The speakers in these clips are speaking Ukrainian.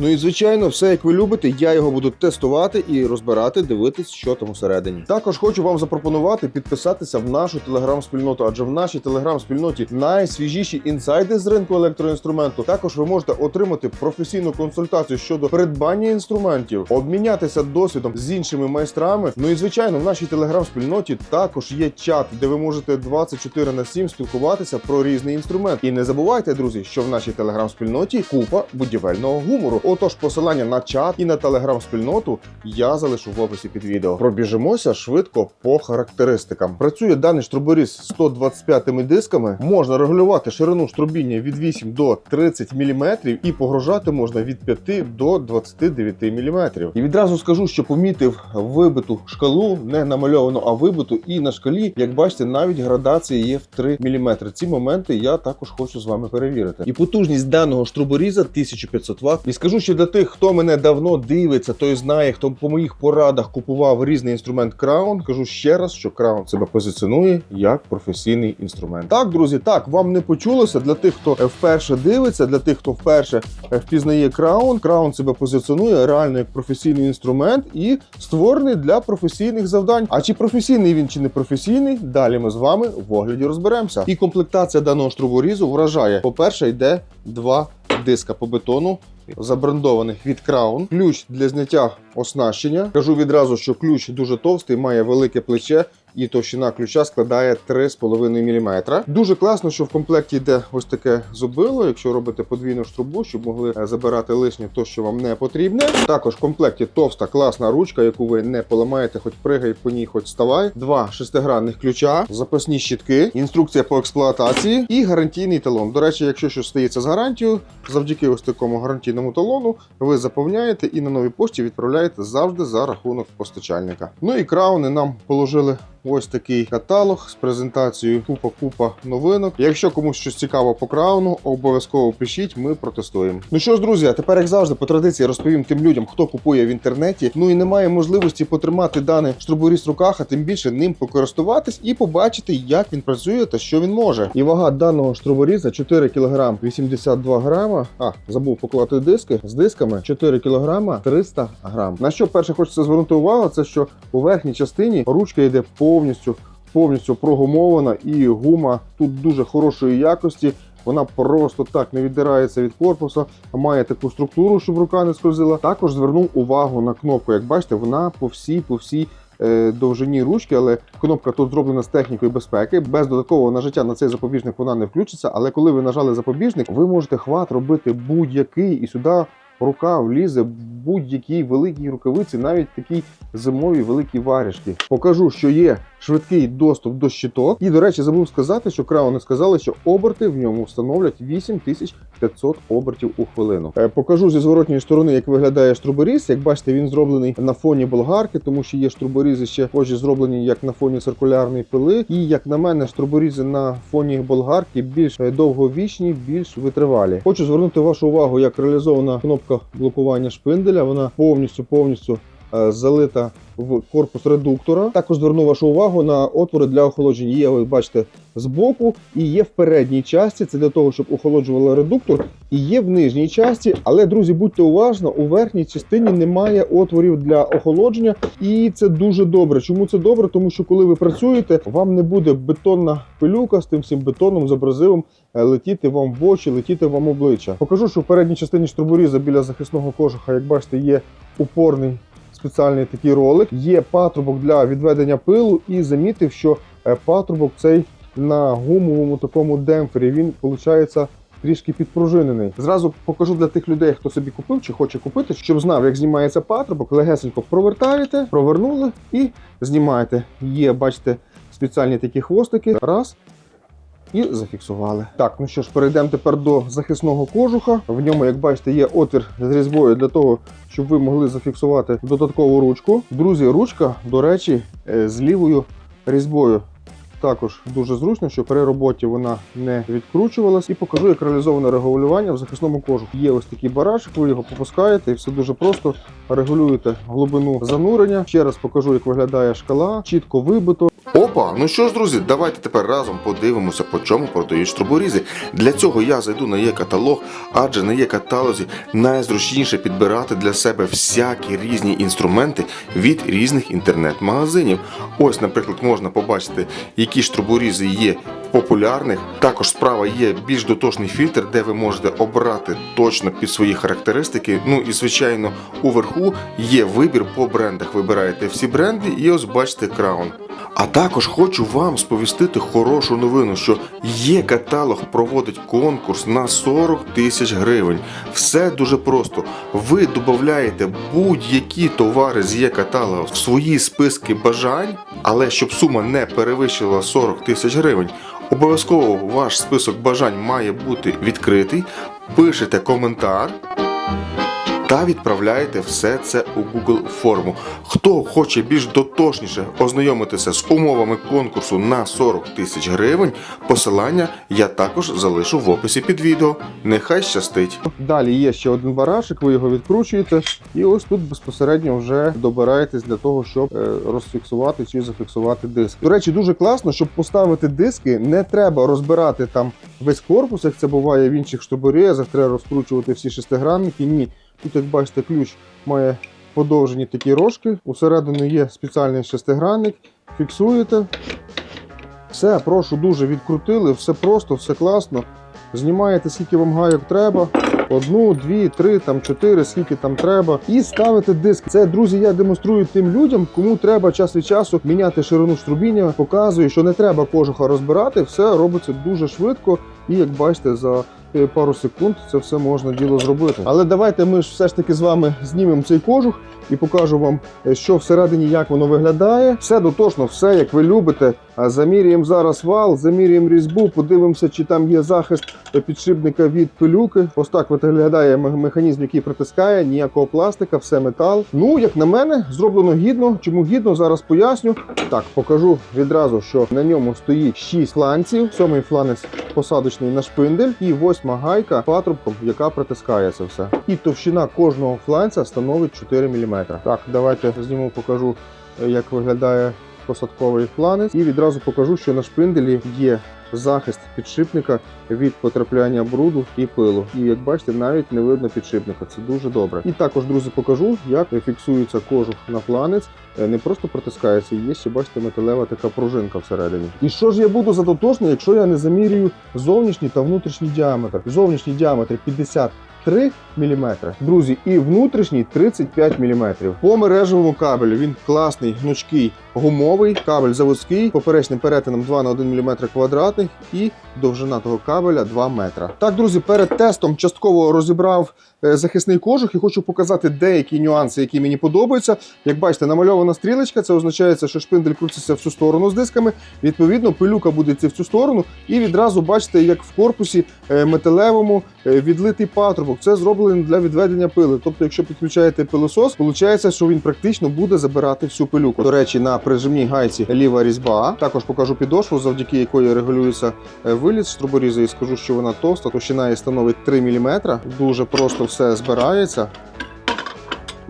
Ну і звичайно, все як ви любите, я його буду тестувати і розбирати, дивитись, що там усередині. Також хочу вам запропонувати підписатися в нашу телеграм-спільноту, адже в нашій телеграм-спільноті найсвіжіші інсайди з ринку електроінструменту. Також ви можете отримати професійну консультацію щодо придбання інструментів, обмінятися досвідом з іншими майстрами. Ну і звичайно, в нашій телеграм-спільноті також є чат, де ви можете 24 на 7 спілкуватися про різний інструмент. І не забувайте, друзі, що в нашій телеграм-спільноті купа будівельного гумору. Отож, посилання на чат і на телеграм-спільноту я залишу в описі під відео. Пробіжимося швидко по характеристикам. Працює даний штруборіз з 125 дисками. Можна регулювати ширину штрубіння від 8 до 30 мм і погружати можна від 5 до 29 мм. І відразу скажу, що помітив вибиту шкалу, не намальовану, а вибиту. І на шкалі, як бачите, навіть градація є в 3 мм. Ці моменти я також хочу з вами перевірити. І потужність даного штруборіза 1500 Вт. І скажу, що для тих, хто мене давно дивиться, той знає, хто по моїх порадах купував різний інструмент Crown, кажу ще раз, що Crown себе позиціонує як професійний інструмент. Так, друзі, так вам не почулося. Для тих, хто вперше дивиться, для тих, хто вперше е, впізнає Crown, Crown себе позиціонує реально як професійний інструмент і створений для професійних завдань. А чи професійний він, чи не професійний, далі ми з вами в огляді розберемося. І комплектація даного штруборізу вражає. По-перше, йде два диска по бетону. Забрендованих від Crown. ключ для зняття оснащення. Кажу відразу, що ключ дуже товстий, має велике плече. І товщина ключа складає 3,5 мм. Дуже класно, що в комплекті йде ось таке зубило, якщо робите подвійну штрубу, щоб могли е, забирати лишнє, то що вам не потрібне. Також в комплекті товста класна ручка, яку ви не поламаєте, хоч пригай по ній, хоч вставай. Два шестигранних ключа, запасні щітки, інструкція по експлуатації і гарантійний талон. До речі, якщо щось стається з гарантією, завдяки ось такому гарантійному талону ви заповняєте і на новій пошті відправляєте завжди за рахунок постачальника. Ну і крауни нам положили. Ось такий каталог з презентацією купа-купа новинок. Якщо комусь щось цікаво по крауну, обов'язково пишіть, ми протестуємо. Ну що ж, друзі, а тепер, як завжди, по традиції розповім тим людям, хто купує в інтернеті. Ну і немає можливості потримати даний штруборіз в руках, а тим більше ним покористуватись і побачити, як він працює та що він може. І вага даного штруборіза 4 кг 82 грама. А, забув поклати диски з дисками 4 кг 300 грам. На що перше хочеться звернути увагу, це що у верхній частині ручка йде повністю повністю прогумована, і гума тут дуже хорошої якості. Вона просто так не віддирається від корпуса, має таку структуру, щоб рука не скользила. Також звернув увагу на кнопку. Як бачите, вона по всій, по всій е, довжині ручки, але кнопка тут зроблена з технікою безпеки. Без додаткового нажиття на цей запобіжник вона не включиться. Але коли ви нажали запобіжник, ви можете хват робити будь-який і сюди. Рука влізе будь-якій великій рукавиці, навіть такій зимовій великій варіжки. Покажу, що є швидкий доступ до щиток. І, до речі, забув сказати, що крауни сказали, що оберти в ньому встановлять 8500 обертів у хвилину. Е, Покажу зі зворотньої сторони, як виглядає штруборіз. Як бачите, він зроблений на фоні болгарки, тому що є штруборізи ще позже зроблені як на фоні циркулярної пили. І як на мене, штруборізи на фоні болгарки більш е, довговічні, більш витривалі. Хочу звернути вашу увагу, як реалізована кнопка блокування шпинделя. Вона повністю повністю залита в корпус редуктора. Також зверну вашу увагу на отвори для охолодження. Є, ви бачите, збоку і є в передній часті. Це для того, щоб охолоджували редуктор. І є в нижній часті. Але, друзі, будьте уважно, у верхній частині немає отворів для охолодження, і це дуже добре. Чому це добре? Тому що коли ви працюєте, вам не буде бетонна пилюка з тим всім бетоном з абразивом е, летіти вам в очі, летіти вам обличчя. Покажу, що в передній частині штруборіза біля захисного кожуха, як бачите, є упорний спеціальний такий ролик. Є патрубок для відведення пилу, і замітив, що е, патрубок цей на гумовому такому демпфері. Він виходить. Трішки підпружинений. Зразу покажу для тих людей, хто собі купив чи хоче купити, щоб знав, як знімається патрубок. Легесенько провертаєте, провернули і знімаєте. Є, бачите, спеціальні такі хвостики. Раз. І зафіксували. Так, ну що ж, перейдемо тепер до захисного кожуха. В ньому, як бачите, є отвір з різьбою для того, щоб ви могли зафіксувати додаткову ручку. Друзі, ручка, до речі, е, з лівою різьбою. Також дуже зручно, що при роботі вона не відкручувалась. І покажу, як реалізоване регулювання в захисному кожуху. Є ось такий барашок, ви його попускаєте, і все дуже просто регулюєте глибину занурення. Ще раз покажу, як виглядає шкала, чітко вибито. Опа, ну що ж, друзі, давайте тепер разом подивимося, по чому продають штроборізи. Для цього я зайду на є-каталог, адже на є-каталозі найзручніше підбирати для себе всякі різні інструменти від різних інтернет-магазинів. Ось, наприклад, можна побачити, які штроборізи є популярних. Також справа є більш дотошний фільтр, де ви можете обрати точно під свої характеристики. Ну і звичайно, уверху є вибір по брендах. Вибираєте всі бренди, і ось бачите краун. А також хочу вам сповістити хорошу новину, що є каталог проводить конкурс на 40 тисяч гривень. Все дуже просто. Ви додаєте будь-які товари з є каталогу в свої списки бажань, але щоб сума не перевищила 40 тисяч гривень. Обов'язково ваш список бажань має бути відкритий. Пишете коментар та відправляєте все це у Google форму. Хто хоче більш дотошніше ознайомитися з умовами конкурсу на 40 тисяч гривень, посилання я також залишу в описі під відео. Нехай щастить! Далі є ще один барашик, ви його відкручуєте, і ось тут безпосередньо вже добираєтесь для того, щоб е, розфіксувати чи зафіксувати диск. До речі, дуже класно, щоб поставити диски, не треба розбирати там весь корпус, як це буває в інших штаборезах, треба розкручувати всі шестигранники. Ні, тут, як бачите, ключ має подовжені такі рожки. Усередині є спеціальний шестигранник, фіксуєте. Все, прошу, дуже відкрутили, все просто, все класно. Знімаєте скільки вам гайок треба. Одну, дві, три, там чотири, скільки там треба, і ставите диск. Це друзі, я демонструю тим людям, кому треба час від часу міняти ширину струбіння. Показую, що не треба кожуха розбирати, все робиться дуже швидко. І як бачите, за пару секунд це все можна діло зробити. Але давайте ми ж все ж таки з вами знімемо цей кожух і покажу вам, е, що всередині, як воно виглядає. Все дотошно, все як ви любите. А Замірюємо зараз вал, замірюємо різьбу, подивимося, чи там є захист підшипника від пилюки. Ось так виглядає механізм, який притискає, ніякого пластика, все метал. Ну, як на мене, зроблено гідно. Чому гідно? Зараз поясню. Так, покажу відразу, що на ньому стоїть 6 фланців. Сьомий фланець посадочний на шпиндель і восьма гайка патрубком, яка притискає це все. І товщина кожного фланця становить 4 мм. Так, давайте зніму, покажу, е, як виглядає посадковий фланець. І відразу покажу, що на шпинделі є захист підшипника від потрапляння бруду і пилу. І як бачите, навіть не видно підшипника. Це дуже добре. І також, друзі, покажу, як фіксується кожух на фланець. Е, Не просто протискається, є ще бачите металева така пружинка всередині. І що ж я буду за дотошний, якщо я не замірюю зовнішній та внутрішній діаметр? Зовнішній діаметр 50 3 мм. Друзі, і внутрішній 35 мм. По мережевому кабелю він класний, гнучкий, гумовий, кабель заводський, поперечним перетином 2 на 1 мм квадратний і довжина того кабеля 2 метра. Так, друзі, перед тестом частково розібрав е, захисний кожух і хочу показати деякі нюанси, які мені подобаються. Як бачите, намальована стрілочка, це означає, що шпиндель крутиться в цю сторону з дисками. Відповідно, пилюка буде в цю сторону, і відразу бачите, як в корпусі е, металевому е, відлитий патрубок. Це зроблено для відведення пили. Тобто, якщо підключаєте пилосос, виходить, що він практично буде забирати всю пилюку. До речі, на прижимній гайці ліва різьба. Також покажу підошву, завдяки якої регулюється е, виліт з труборіза, і скажу, що вона товста, товщина її становить 3 мм. Дуже просто все збирається.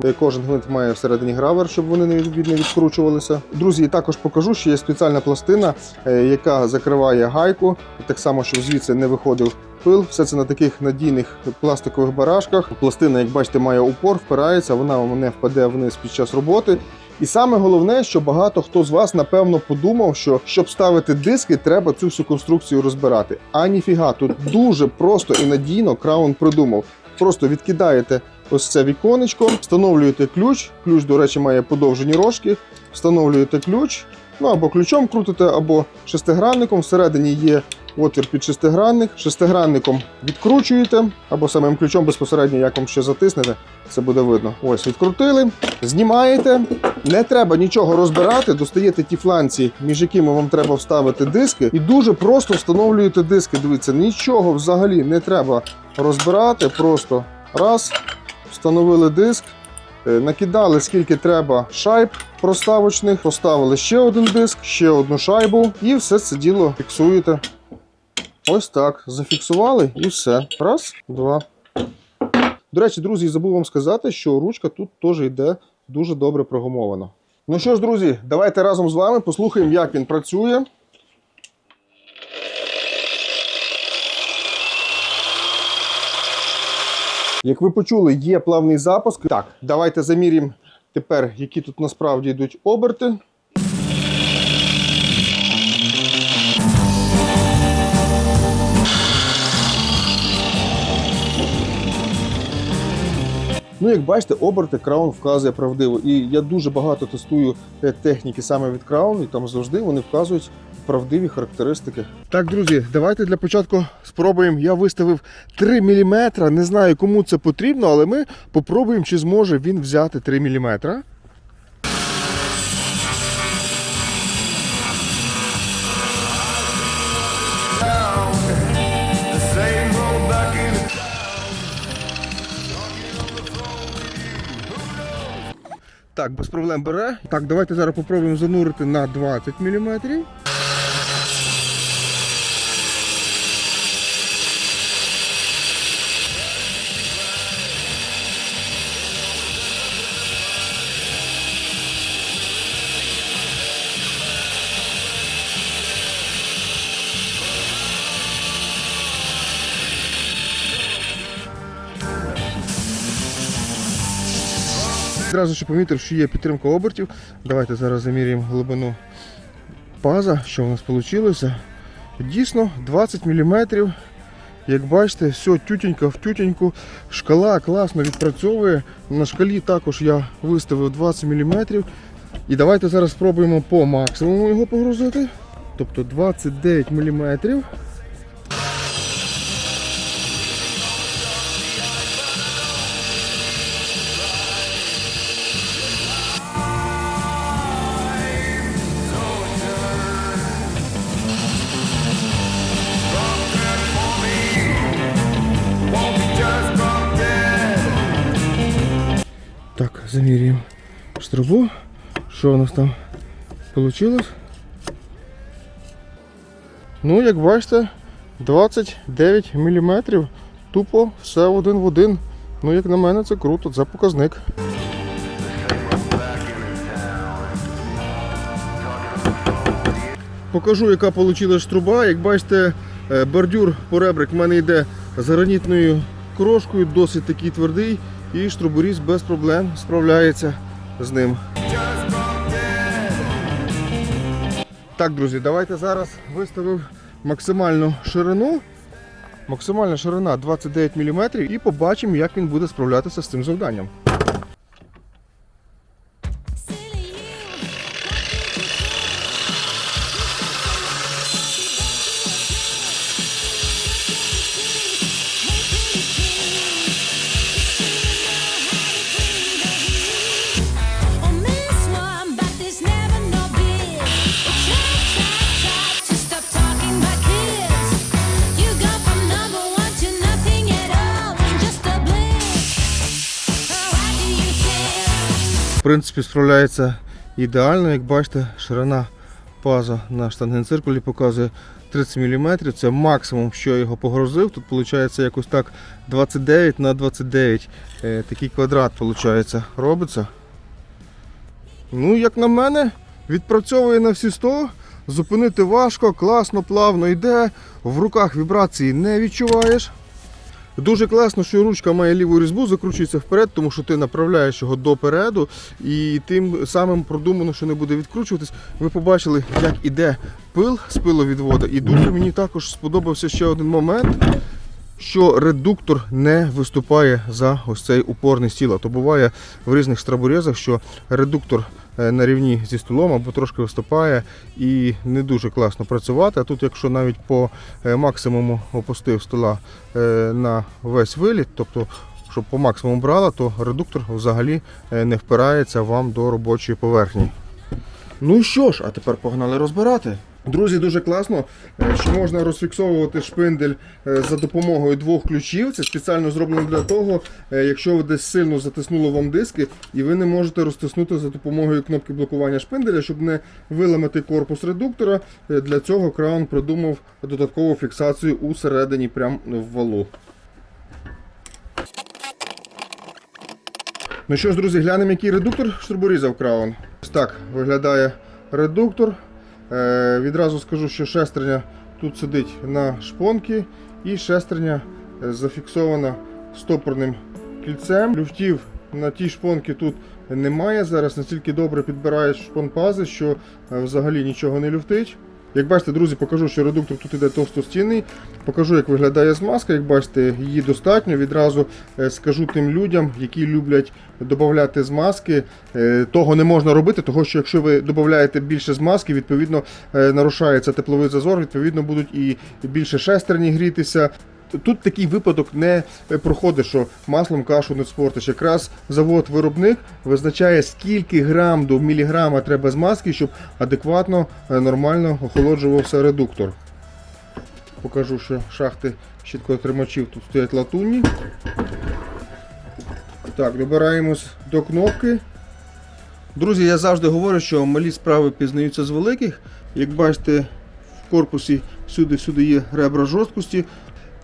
Е, Кожен гвинт має всередині гравер, щоб вони не від- відкручувалися. Друзі, і також покажу, що є спеціальна пластина, е, яка закриває гайку, так само, щоб звідси не виходив пил. Все це на таких надійних пластикових барашках. Пластина, як бачите, має упор, впирається, вона не впаде вниз під час роботи. І саме головне, що багато хто з вас напевно подумав, що щоб ставити диски, треба цю всю конструкцію розбирати. А ніфіга, тут дуже просто і надійно краун придумав. Просто відкидаєте ось це віконечко, встановлюєте ключ. Ключ, до речі, має подовжені рожки. Встановлюєте ключ. Ну або ключом крутите, або шестигранником. Всередині є отвір під шестигранник. Шестигранником відкручуєте, або самим ключом безпосередньо, як вам ще затиснете, це буде видно. Ось відкрутили, знімаєте. Не треба нічого розбирати, достаєте ті фланці, між якими вам треба вставити диски, і дуже просто встановлюєте диски. Дивіться, нічого взагалі не треба розбирати. Просто раз, встановили диск, Е, Накидали скільки треба шайб проставочних, поставили ще один диск, ще одну шайбу, і все це діло фіксуєте. Ось так. Зафіксували і все. Раз, два. До речі, друзі, забув вам сказати, що ручка тут теж йде дуже добре прогумована. Ну що ж, друзі, давайте разом з вами послухаємо, як він працює. Як ви почули, є плавний запуск. Так, давайте замірюємо тепер, які тут насправді йдуть оберти. Ну, як бачите, оберти краун вказує правдиво. І я дуже багато тестую е, техніки саме від краун, і там завжди вони вказують правдиві характеристики. Так, друзі, давайте для початку спробуємо. Я виставив 3 мм. Не знаю, кому це потрібно, але ми попробуємо, чи зможе він взяти 3 мм. Так, без проблем бере. Так, давайте зараз попробуємо занурити на 20 мм. Зразу ще помітив, що є підтримка обертів. Давайте зараз заміряємо глибину паза, що в нас вийшло. Дійсно, 20 мм. Як бачите, все тютенька в тютеньку. Шкала класно відпрацьовує. На шкалі також я виставив 20 мм. І давайте зараз спробуємо по максимуму його погрузити. Тобто 29 мм. Замірюємо штрубу. Що у нас там вийшло? Ну, як бачите, 29 мм. Тупо все один в один. Ну, як на мене, це круто, це показник. Покажу, яка вийшла труба. Як бачите, е, бордюр поребрик в мене йде з гранітною крошкою, досить такий твердий, і штруборіз без проблем справляється з ним. Так, друзі, давайте зараз виставив максимальну ширину. Максимальна ширина 29 мм і побачимо, як він буде справлятися з цим завданням. Принципі, справляється ідеально. Як бачите, ширина паза на штангенциркулі показує 30 мм. Це максимум, що я його погрузив. Тут виходить якось так 29 на 29. Е, такий квадрат виходить, робиться. Ну, як на мене, відпрацьовує на всі 100. Зупинити важко, класно, плавно йде. В руках вібрації не відчуваєш. Дуже класно, що ручка має ліву різьбу, закручується вперед, тому що ти направляєш його допереду, і тим самим продумано, що не буде відкручуватись. Ви побачили, як іде пил з пиловідвода. І дуже мені також сподобався ще один момент, що редуктор не виступає за ось цей упорний стіл. То буває в різних страборезах, що редуктор на рівні зі столом або трошки виступає і не дуже класно працювати. А тут, якщо навіть по е, максимуму опустив стола е, на весь виліт, тобто щоб по максимуму брала, то редуктор взагалі е, не впирається вам до робочої поверхні. Ну що ж, а тепер погнали розбирати. Друзі, дуже класно, е, що можна розфіксовувати шпиндель е, за допомогою двох ключів. Це спеціально зроблено для того, е, якщо ви десь сильно затиснуло вам диски, і ви не можете розтиснути за допомогою кнопки блокування шпинделя, щоб не виламати корпус редуктора. Для цього краун придумав додаткову фіксацію усередині, прямо в валу. Ну що ж, друзі, глянемо, який редуктор штурборізав краун. Ось так виглядає редуктор. Е, відразу скажу, що шестерня тут сидить на шпонці, і шестерня е, зафіксована стопорним кільцем. Люфтів на тій шпонці тут немає. Зараз настільки добре підбирають шпонпази, що е, взагалі нічого не люфтить. Як бачите, друзі, покажу, що редуктор тут іде товстостінний. Покажу, як виглядає змазка. Як бачите, її достатньо. Відразу е, скажу тим людям, які люблять додати змазки. Е, Того не можна робити, тому що якщо ви додаєте більше змазки, відповідно е, нарушається тепловий зазор, відповідно будуть і більше шестерні грітися. Тут такий випадок не проходить, що маслом кашу не спортиш. Якраз завод-виробник визначає, скільки грам до міліграма треба змазки, щоб адекватно, е, нормально охолоджувався редуктор. Покажу, що шахти щиткотримачів тут стоять латунні. Так, добираємось до кнопки. Друзі, я завжди говорю, що малі справи пізнаються з великих. Як бачите, в корпусі всюди-всюди є ребра жорсткості.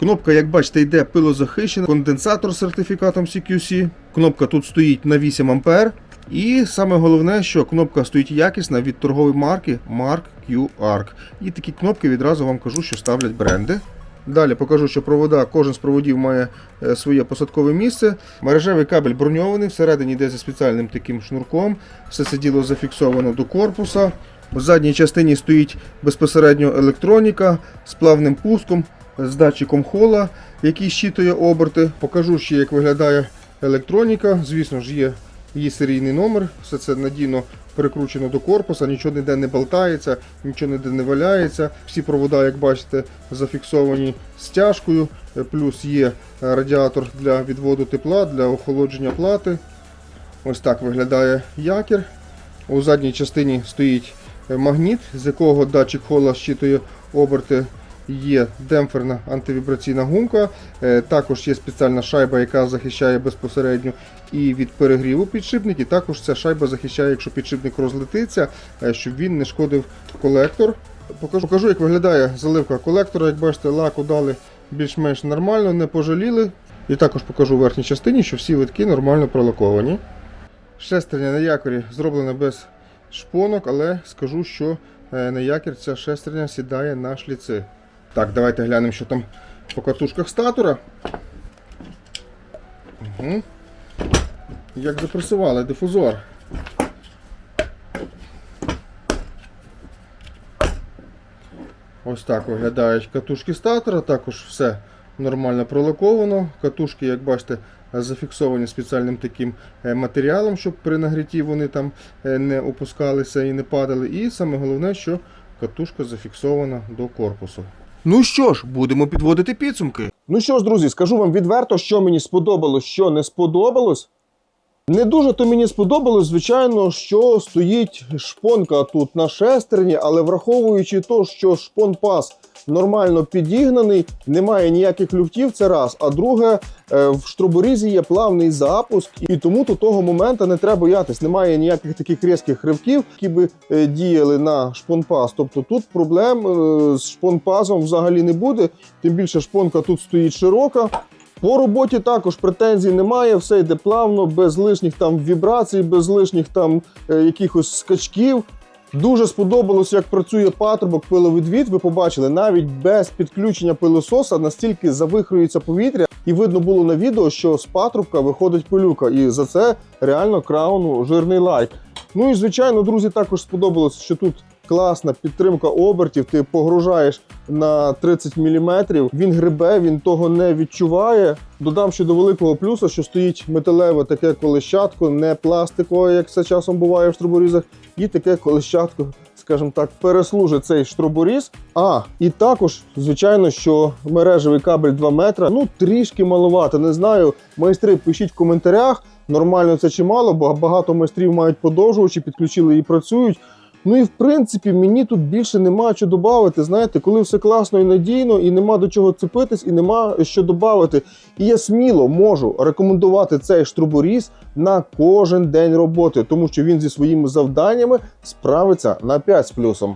Кнопка, як бачите, йде пилозахищена, конденсатор з сертифікатом CQC. Кнопка тут стоїть на 8 А. І саме головне, що кнопка стоїть якісна від торгової марки Mark Q Arc. І такі кнопки відразу вам кажу, що ставлять бренди. Далі покажу, що провода, кожен з проводів має е, своє посадкове місце. Мережевий кабель броньований, всередині йде за спеціальним таким шнурком. Все це діло зафіксовано до корпуса. В задній частині стоїть безпосередньо електроніка з плавним пуском, з датчиком хола, який щитує оберти. Покажу ще, як виглядає електроніка. Звісно ж, є її серійний номер. Все це надійно прикручено до корпуса, нічого ніде не болтається, нічого ніде не валяється. Всі провода, як бачите, зафіксовані стяжкою. Плюс є радіатор для відводу тепла, для охолодження плати. Ось так виглядає якір. У задній частині стоїть магніт, з якого датчик хола щитує оберти. Є демпферна антивібраційна гумка. Е, Також є спеціальна шайба, яка захищає безпосередньо і від перегріву підшипник. І також ця шайба захищає, якщо підшипник розлетиться, е, щоб він не шкодив колектор. Покажу, покажу, як виглядає заливка колектора. Як бачите, лаку дали більш-менш нормально, не пожаліли. І також покажу в верхній частині, що всі витки нормально пролаковані. Шестерня на якорі зроблена без шпонок, але скажу, що е, на якір ця шестерня сідає на шліци. Так, давайте глянемо, що там по катушках статора. Угу. Як запресували дифузор. Ось так виглядають катушки статора, також все нормально пролаковано. Катушки, як бачите, зафіксовані спеціальним таким е, матеріалом, щоб при нагрітті вони там е, не опускалися і не падали. І саме головне, що катушка зафіксована до корпусу. Ну що ж, будемо підводити підсумки. Ну що ж, друзі, скажу вам відверто, що мені сподобалось, що не сподобалось. Не дуже то мені сподобалось, звичайно, що стоїть шпонка тут на шестерні, але враховуючи то, що шпон-пас нормально підігнаний, немає ніяких люфтів, це раз. А друге, е, в штроборізі є плавний запуск, і тому до того моменту не треба боятись. Немає ніяких таких різких ривків, які би е, діяли на шпонпас. Тобто тут проблем е, з шпонпасом взагалі не буде. Тим більше шпонка тут стоїть широка. По роботі також претензій немає, все йде плавно, без лишніх там вібрацій, без лишніх там е, якихось скачків. Дуже сподобалось, як працює патрубок пиловідвід. Ви побачили, навіть без підключення пилососа настільки завихрується повітря, і видно було на відео, що з патрубка виходить пилюка. І за це реально крауну жирний лайк. Ну і звичайно, друзі, також сподобалось, що тут класна підтримка обертів. Ти погружаєш на 30 мм, він грибе, він того не відчуває. Додам ще до великого плюсу, що стоїть металеве таке колещатко, не пластикове, як це часом буває в штроборізах, і таке колещатко, скажімо так, переслужить цей штроборіз. А, і також, звичайно, що мережевий кабель 2 метра, ну трішки маловато. Не знаю, майстри, пишіть в коментарях. Нормально це чи мало, бо багато майстрів мають подовжувачі, підключили і працюють. Ну і в принципі мені тут більше нема що додати. Знаєте, коли все класно і надійно, і нема до чого цепитись, і нема що додати. І я сміло можу рекомендувати цей штруборіз на кожен день роботи, тому що він зі своїми завданнями справиться на 5 з плюсом.